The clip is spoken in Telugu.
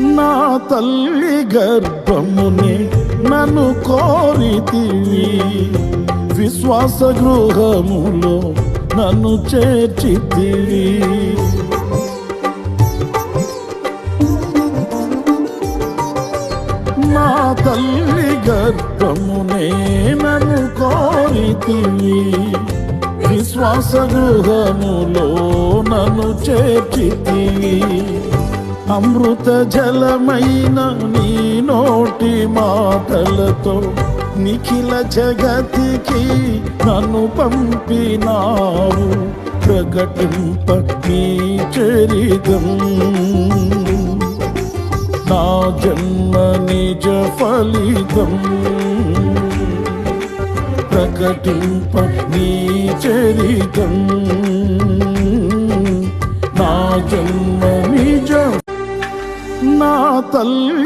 నా తల్లి గర్భమునే నన్ను కోరితివి. విశ్వాస గృహములో నన్ను చేర్చితివి. నా తల్లి గర్భమునే నన్ను కోరితివి. విశ్వాస గృహములో నన్ను చేర్చితివి. అమృత జలమైన నీ నోటి మాటలతో నిఖిల జగతికి నన్ను పంపినావు. ప్రకటింప నీ చరితం నా జన్మ నిజ ఫలితం. ప్రకటింప నీ చరితం నా జన్మ నా తల్లి